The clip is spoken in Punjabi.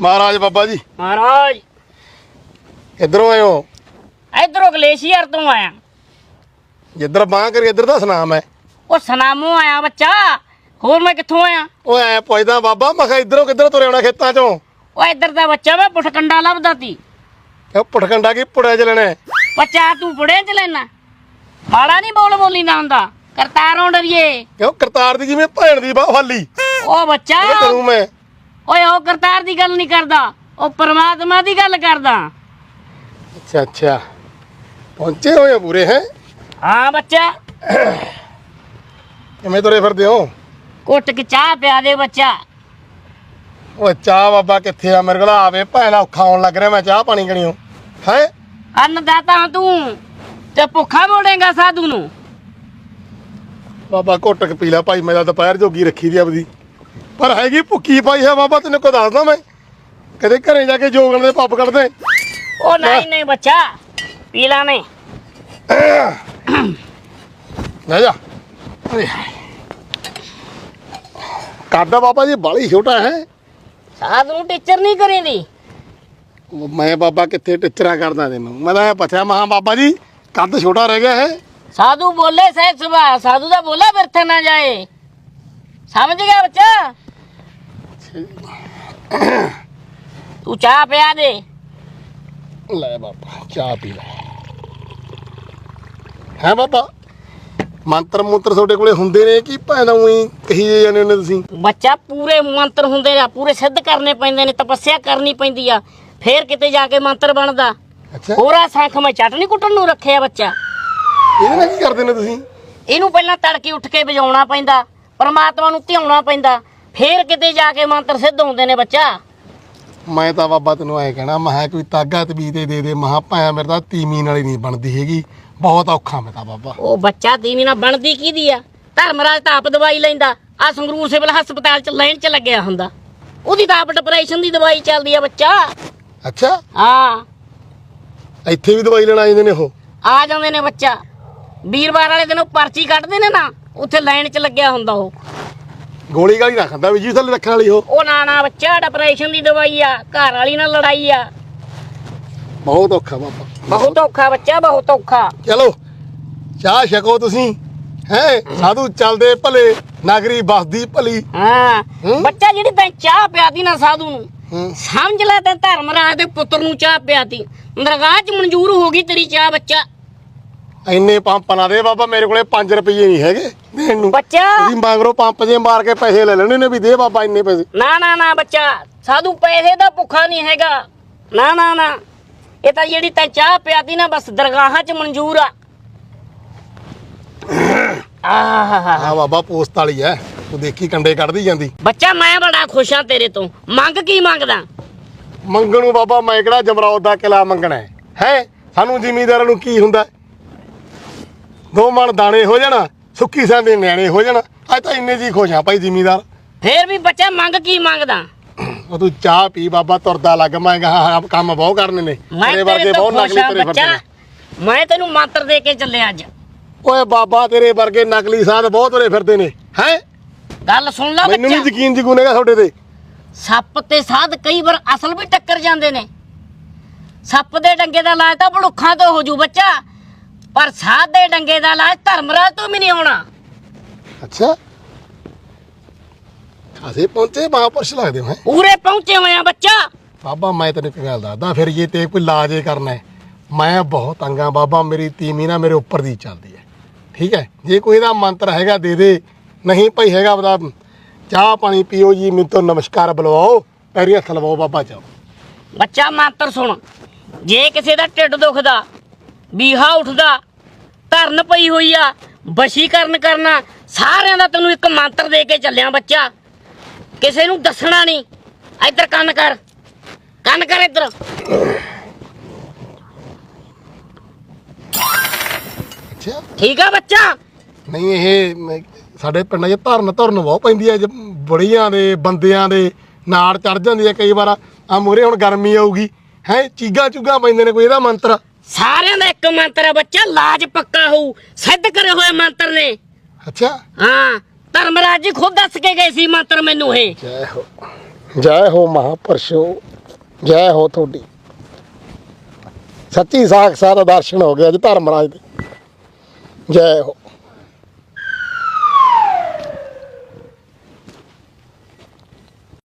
ਮਹਾਰਾਜ ਬਾਬਾ ਜੀ। ਮਹਾਰਾਜ। ਇਧਰੋਂ ਆਇਓ। ਇਧਰੋਂ ਗਲੇਸ਼ੀਅਰ ਤੋਂ ਆਇਆ। ਜਿੱਧਰ ਬਾਹ ਕਰੀ ਇੱਧਰ ਦਾ ਸੁਨਾਮ ਹੈ। ਉਹ ਸਨਾਮੋਂ ਆਇਆ ਬੱਚਾ। ਹੋਰ ਮੈਂ ਕਿੱਥੋਂ ਆਇਆ? ਉਹ ਐ ਪੁੱਛਦਾ ਬਾਬਾ ਮੈਂ ਕਿਹਾ ਇਧਰੋਂ ਕਿੱਧਰ ਤੁਰੇ ਆਉਣਾ ਖੇਤਾਂ ਚੋਂ? ਉਹ ਇੱਧਰ ਦਾ ਬੱਚਾ ਮੈਂ ਪੁੱਠਕੰਡਾ ਲੱਭਦਾ ਤੀ। ਉਹ ਪੁਟਕੰਡਾ ਕੀ ਪੁੜਿਆ ਚ ਲੈਣਾ ਹੈ? ਬੱਚਾ ਤੂੰ ਪੁੜੇ ਚ ਲੈਣਾ। ਮਾੜਾ ਨਹੀਂ ਬੋਲ ਬੋਲੀ ਨਾ ਹੁੰਦਾ। ਕਰਤਾਰੋਂ ਡਰੀਏ। ਕਿਉਂ? ਕਰਤਾਰ ਦੀ ਜਿਵੇਂ ਭੈਣ ਦੀ ਬਾਹ ਹਾਲੀ। ਉਹ ਬੱਚਾ। ਇਹ ਕਰੂੰ ਮੈਂ। ਓਏ ਉਹ ਕਰਤਾਰ ਦੀ ਗੱਲ ਨਹੀਂ ਕਰਦਾ। ਉਹ ਪਰਮਾਤਮਾ ਦੀ ਗੱਲ ਕਰਦਾ। ਅੱਛਾ ਅੱਛਾ। ਪਹੁੰਚੇ ਹੋਏ ਆ ਪੂਰੇ ਹੈ? ਹਾਂ ਬੱਚਾ। ਕਿਵੇਂ ਤੁਰੇ ਫਿਰਦੇ ਹੋ? ਕੁੱਟ ਕੇ ਚਾਹ ਪਿਆ ਦੇ ਬੱਚਾ। ਉਹ ਚਾਹ ਬਾਬਾ ਕਿੱਥੇ ਆ? ਮੇਰੇ ਕੋਲ ਆਵੇ ਭੈਣਾ ਔਖਾ ਆਉਣ ਲੱਗ ਰਿਹਾ ਮੈਂ ਚਾਹ ਪਾਣੀ ਕਣੀਓ ਹੈ? ਅੰਨਦਾਤਾ ਤੂੰ ਤੇ ਭੁੱਖਾ ਮੋੜੇਗਾ ਸਾਧੂ ਨੂੰ। ਬਾਬਾ ਘੁੱਟ ਕੇ ਪੀ ਲੈ ਭਾਈ ਮੈਂ ਤਾਂ ਦੁਪਹਿਰ ਜੋਗੀ ਰੱਖੀ ਦੀ ਆਪਦੀ। ਪਰ ਹੈਗੀ ਭੁੱਕੀ ਪਾਈ ਹੈ ਬਾਬਾ ਤੈਨੂੰ ਕੋ ਦੱਸਦਾ ਮੈਂ? ਕਦੇ ਘਰੇ ਜਾ ਕੇ ਜੋਗਣ ਦੇ ਪੱਪ ਕੱਢਦੇ? ਉਹ ਨਹੀਂ ਨਹੀਂ ਬੱਚਾ ਪੀ ਲਾ ਨਹੀਂ ਲੈ ਜਾ। ਅਰੇ ਕਾਦਾ ਬਾਬਾ ਜੀ ਬਾਲੀ ਛੋਟਾ ਹੈ। ਸਾਧੂ ਟੀਚਰ ਨਹੀਂ ਕਰੀਦੀ। ਮੈਂ ਬਾਬਾ ਕਿੱਥੇ ਟਿਚਰਾ ਕਰਦਾ ਤੈਨੂੰ ਮੈਂ ਤਾਂ ਪੁੱਛਿਆ ਮਹਾ ਬਾਬਾ ਜੀ ਕੱਦ ਛੋਟਾ ਰਹਿ ਗਿਆ ਹੈ। ਸਾਧੂ ਬੋਲੇ ਸਹਿ ਸੁਭਾ ਸਾਧੂ ਦਾ ਬੋਲਾ ਵਿਰਥ ਨਾ ਜਾਏ। ਸਮਝ ਗਿਆ ਬੱਚਾ? ਤੂੰ ਚਾਹ ਪਿਆ ਦੇ। ਲੈ ਬਾਬਾ ਚਾਹ ਪੀ ਲੈ। ਹੈ ਬਾਬਾ? ਮੰਤਰ ਮੁੰਤਰ ਤੁਹਾਡੇ ਕੋਲੇ ਹੁੰਦੇ ਨੇ ਕਿ ਭੈਣਾ ਉਹੀ ਕਹੀ ਜਾਂਦੇ ਨੇ ਤੁਸੀਂ? ਬੱਚਾ ਪੂਰੇ ਮੰਤਰ ਹੁੰਦੇ ਆ ਪੂਰੇ ਸਿੱਧ ਕਰਨੇ ਪੈਂਦੇ ਨੇ ਤਪੱਸਿਆ ਕਰਨੀ ਪੈਂਦੀ ਆ। ਫੇਰ ਕਿਤੇ ਜਾ ਕੇ ਮੰਤਰ ਬਣਦਾ। ਅੱਛਾ। ਹੋਰਾ ਸੰਖ ਮੈਂ ਚਟਨੀ ਕੁੱਟਣ ਨੂੰ ਰੱਖਿਆ ਬੱਚਾ। ਇਹਦੇ ਨਾਲ ਕੀ ਕਰਦੇ ਨੇ ਤੁਸੀਂ? ਇਹਨੂੰ ਪਹਿਲਾਂ ਤੜਕੇ ਉੱਠ ਕੇ ਵਜਾਉਣਾ ਪੈਂਦਾ ਪਰਮਾਤਮਾ ਨੂੰ ਧਿਆਉਣਾ ਪੈਂਦਾ। ਫੇਰ ਕਿਤੇ ਜਾ ਕੇ ਮੰਤਰ ਸਿੱਧ ਹੁੰਦੇ ਨੇ ਬੱਚਾ? ਮੈਂ ਤਾਂ ਬਾਬਾ ਤੈਨੂੰ ਐ ਕਹਿਣਾ ਮਹਾ ਕੋਈ ਤਾਗਾ ਤਬੀਤੇ ਦੇ ਦੇ ਮਹਾ ਭਾਇਆ ਮੇਰੇ ਤਾਂ ਤੀਮੀ ਨਾਲ ਹੀ ਨਹੀਂ ਬਣਦੀ ਹੈਗੀ। ਬਹੁਤ ਔਖਾ ਮੈਂ ਤਾਂ ਬਾਬਾ। ਉਹ ਬੱਚਾ ਦੀਵੀ ਨਾਲ ਬਣਦੀ ਕਿਹਦੀ ਆ? ਧਰਮਰਾਜ ਤਾਂ ਆਪ ਦਵਾਈ ਲੈਂਦਾ। ਆ ਸੰਗਰੂਰ ਸਿਵਲ ਹਸਪਤਾਲ ਚ ਲਾਈਨ ਚ ਲੱਗਿਆ ਹੁੰਦਾ। ਉਹਦੀ ਤਾਂ ਆਪ ਡਿਪਰੈਸ਼ਨ ਦੀ ਦਵਾਈ ਚੱਲਦੀ ਆ ਬੱਚਾ। ਅੱਛਾ? ਹਾਂ। ਇੱਥੇ ਵੀ ਦਵਾਈ ਲੈਣ ਆ ਜਾਂਦੇ ਨੇ ਉਹ? ਆ ਜਾਂਦੇ ਨੇ ਬੱਚਾ। ਵੀਰਵਾਰ ਵਾਲੇ ਦਿਨ ਉਹ ਪਰਚੀ ਕੱਢਦੇ ਨੇ ਨਾ ਉੱਥੇ ਲਾਈਨ ਚ ਲੱਗਿਆ ਹੁੰਦਾ ਉਹ। ਗੋਲੀ ਗਾਲੀ ਨਾ ਖਾਂਦਾ ਵੀ ਜੀ ਥੱਲੇ ਰੱਖਣ ਵਾਲੀ ਉਹ। ਉਹ ਨਾ ਨਾ ਬੱਚਾ ਡਿਪਰੈਸ਼ਨ ਦੀ ਦਵਾਈ ਆ ਘਰ ਵਾਲੀ ਨਾਲ ਲੜਾਈ ਆ। ਬਹੁਤ ਔਖਾ ਬਾਬਾ। ਬਹੁਤ ਔਖਾ ਬੱਚਾ ਬਹੁਤ ਔਖਾ। ਚਲੋ ਚਾਹ ਛਕੋ ਤੁਸੀਂ ਹੈ? ਸਾਧੂ ਚੱਲਦੇ ਭਲੇ ਨਾਗਰੀ ਬਸਦੀ ਭਲੀ। ਹਾਂ ਹੂੰ? ਬੱਚਾ ਜਿਹੜੀ ਤੈਂ ਚਾਹ ਪਿਆਦੀ ਨਾ ਸਾਧੂ ਨੂੰ। ਸਮਝ ਲੈ ਤੇ ਧਰਮਰਾਜ ਦੇ ਪੁੱਤਰ ਨੂੰ ਚਾਹ ਪਿਆਤੀ। ਦਰਗਾਹ 'ਚ ਮਨਜ਼ੂਰ ਹੋ ਗਈ ਤੇਰੀ ਚਾਹ ਬੱਚਾ। ਇੰਨੇ ਪੰਪ ਨਾ ਦੇ ਬਾਬਾ ਮੇਰੇ ਕੋਲੇ 5 ਰੁਪਏ ਨਹੀਂ ਹੈਗੇ ਦੇਣ ਨੂੰ। ਬੱਚਾ। ਤੁਸੀਂ ਮੰਗਰੋ ਪੰਪ ਜੇ ਮਾਰ ਕੇ ਪੈਸੇ ਲੈ ਲੈਣੇ ਨੇ ਵੀ ਦੇ ਬਾਬਾ ਇੰਨੇ ਪੈਸੇ। ਨਾ ਨਾ ਨਾ ਬੱਚਾ ਸਾਧੂ ਪੈਸੇ ਦਾ ਭੁੱਖਾ ਨਹੀਂ ਹੈਗਾ। ਨਾ ਨਾ ਨਾ। ਇਹ ਤਾਂ ਜਿਹੜੀ ਤੈਂ ਚਾਹ ਪਿਆਦੀ ਨਾ ਬਸ ਦਰਗਾਹਾਂ 'ਚ ਮਨਜ਼ੂਰ ਆ। ਆਹ। ਹਾਂ ਬਾਬਾ ਪੋਸਟ ਵਾਲੀ ਐ। ਤੂੰ ਦੇਖੀ ਕੰਡੇ ਕੱਢਦੀ ਜਾਂਦੀ। ਬੱਚਾ ਮੈਂ ਬੜਾ ਖੁਸ਼ ਹਾਂ ਤੇਰੇ ਤੋਂ। ਮੰਗ ਕੀ ਮੰਗਦਾ? ਮੰਗਣ ਬਾਬਾ ਮੈਂ ਕਿਹੜਾ ਜਮਰੌਦ ਦਾ ਕਿਲਾ ਮੰਗਣਾ ਹੈ? ਹੈ? ਸਾਨੂੰ ਜ਼ਿਮੀਂਦਾਰਾਂ ਨੂੰ ਕੀ ਹੁੰਦਾ? ਦੋ ਮਣ ਦਾਣੇ ਹੋ ਜਾਣਾ ਸੁੱਕੀ ਸਾਂ ਦੇ ਨਿਆਣੇ ਹੋ ਜਾਣਾ। ਅੱਜ ਤਾਂ ਇੰਨੇ ਜੀ ਖੁਸ਼ ਆ ਭਾਈ ਜ਼ਿਮੀਂਦਾਰ। ਫੇਰ ਵੀ ਬੱਚਾ ਮੰਗ ਕੀ ਮੰਗਦਾ? ਉਹ ਤੂੰ ਚਾਹ ਪੀ ਬਾਬਾ ਤੁਰਦਾ ਲੱਗ ਮੈਂ ਕਿਹਾ ਕੰਮ ਬਹੁਤ ਕਰਨੇ ਨੇ। ਮੈਂ ਤੇਰੇ ਵਰਗੇ ਬਹੁਤ ਨਕਲੀ ਤੇਰੇ ਬੱਚਾ। ਮੈਂ ਤੈਨੂੰ ਮੰਤਰ ਦੇ ਕੇ ਚੱਲਿਆ ਅੱਜ। ਓਏ ਬਾਬਾ ਤੇਰੇ ਵਰਗੇ ਨਕਲੀ ਸਾਧ ਬਹੁਤ ਤੁਰੇ ਫਿਰਦੇ ਨੇ ਹੈ? ਗੱਲ ਸੁਣ ਲੈ ਮੈਨੂੰ ਨਹੀਂ ਬੱਚਾ ਯਕੀਨ ਜਗੂਨੇਗਾ ਤੁਹਾਡੇ ਤੇ। ਸੱਪ ਤੇ ਸਾਧ ਕਈ ਵਾਰ ਅਸਲ ਵੀ ਟੱਕਰ ਜਾਂਦੇ ਨੇ। ਸੱਪ ਦੇ ਡੰਗੇ ਦਾ ਇਲਾਜ ਤਾਂ ਤੋਂ ਹੋ ਜੂ ਬੱਚਾ। ਪਰ ਸਾਧ ਦੇ ਡੰਗੇ ਦਾ ਇਲਾਜ ਧਰਮਰਾਜ ਤੋਂ ਵੀ ਨਹੀਂ ਹੋਣਾ ਅੱਛਾ। ਖਾਸੇ ਪਹੁੰਚੇ ਮਹਾਪੁਰਸ਼ ਲੱਗਦੇ ਹੋ? ਪੂਰੇ ਪਹੁੰਚੇ ਹੋਏ ਆ ਬੱਚਾ। ਬਾਬਾ ਮੈਂ ਤੈਨੂੰ ਇੱਕ ਗੱਲ ਦੱਸਦਾ ਫਿਰ ਜੇ ਤੇ ਕੋਈ ਇਲਾਜ ਹੀ ਕਰਨਾ ਹੈ ਮੈਂ ਬਹੁਤ ਤੰਗਾ ਬਾਬਾ ਮੇਰੀ ਤੀਮੀ ਨਾ ਮੇਰੇ ਉੱਪਰ ਦੀ ਚੱਲਦੀ ਹੈ। ਠੀਕ ਹੈ? ਜੇ ਕੋਈ ਦਾ ਮੰਤਰ ਹੈਗਾ ਦੇ ਦੇ। ਨਹੀਂ ਭਾਈ ਹੈਗਾ ਬਦਾ ਚਾਹ ਪਾਣੀ ਪੀਓ ਜੀ ਮੈਨੂੰ ਤੋਂ ਨਮਸਕਾਰ ਬੁਲਵਾਓ ਪੈਰੀ ਹੱਥ ਲਵਾਓ ਬਾਬਾ ਚਾਓ ਬੱਚਾ ਮੰਤਰ ਸੁਣ। ਜੇ ਕਿਸੇ ਦਾ ਢਿੱਡ ਦੁਖਦਾ ਬੀਹਾ ਉੱਠਦਾ ਧਰਨ ਪਈ ਹੋਈ ਆ ਵਸ਼ੀਕਰਨ ਕਰਨਾ ਸਾਰਿਆਂ ਦਾ ਤੈਨੂੰ ਇੱਕ ਮੰਤਰ ਦੇ ਕੇ ਚੱਲਿਆ ਬੱਚਾ। ਕਿਸੇ ਨੂੰ ਦੱਸਣਾ ਨਹੀਂ। ਇੱਧਰ ਕੰਨ ਕਰ ਕੰਨ ਕਰ ਇੱਧਰ। ਅੱਛਾ। ਠੀਕ ਆ ਬੱਚਾ? ਨਹੀਂ ਇਹ ਮੈਂ- ਸਾਡੇ ਪਿੰਡਾਂ 'ਚ ਧਰਨ ਧਰਨ ਬਹੁਤ ਪੈਂਦੀ ਹੈ ਜ- ਬੁੜੀਆਂ ਦੇ ਬੰਦਿਆਂ ਦੇ ਨਾੜ ਚੜ ਜਾਂਦੀ ਹੈ ਕਈ ਵਾਰ। ਆ ਮੂਰੇ ਹੁਣ ਗਰਮੀ ਆਊਗੀ। ਹੈ ਚੀਗਾ ਚੁਗਾ ਪੈਂਦੇ ਨੇ ਕੋਈ ਇਹਦਾ ਮੰਤਰ? ਸਾਰਿਆਂ ਦਾ ਇੱਕ ਮੰਤਰ ਆ ਬੱਚਾ ਲਾਜ ਪੱਕਾ ਹੋਊ। ਸਿੱਧ ਕਰੇ ਹੋਏ ਮੰਤਰ ਨੇ। ਅੱਛਾ। ਹਾਂ ਧਰਮਰਾਜ ਜੀ ਖੁਦ ਦੱਸ ਕੇ ਗਏ ਸੀ ਮੰਤਰ ਮੈਨੂੰ ਇਹ। ਜੈ ਹੋ ਜੈ ਹੋ ਮਹਾਪੁਰਸ਼ੋ ਜੈ ਹੋ ਤੁਹਾਡੀ। ਸੱਚੀ ਸਾਖਸਾਤ ਦਰਸ਼ਨ ਹੋ ਗਿਆ ਜੀ ਧਰਮਰਾਜ ਦੇ। ਜੈ ਹੋ।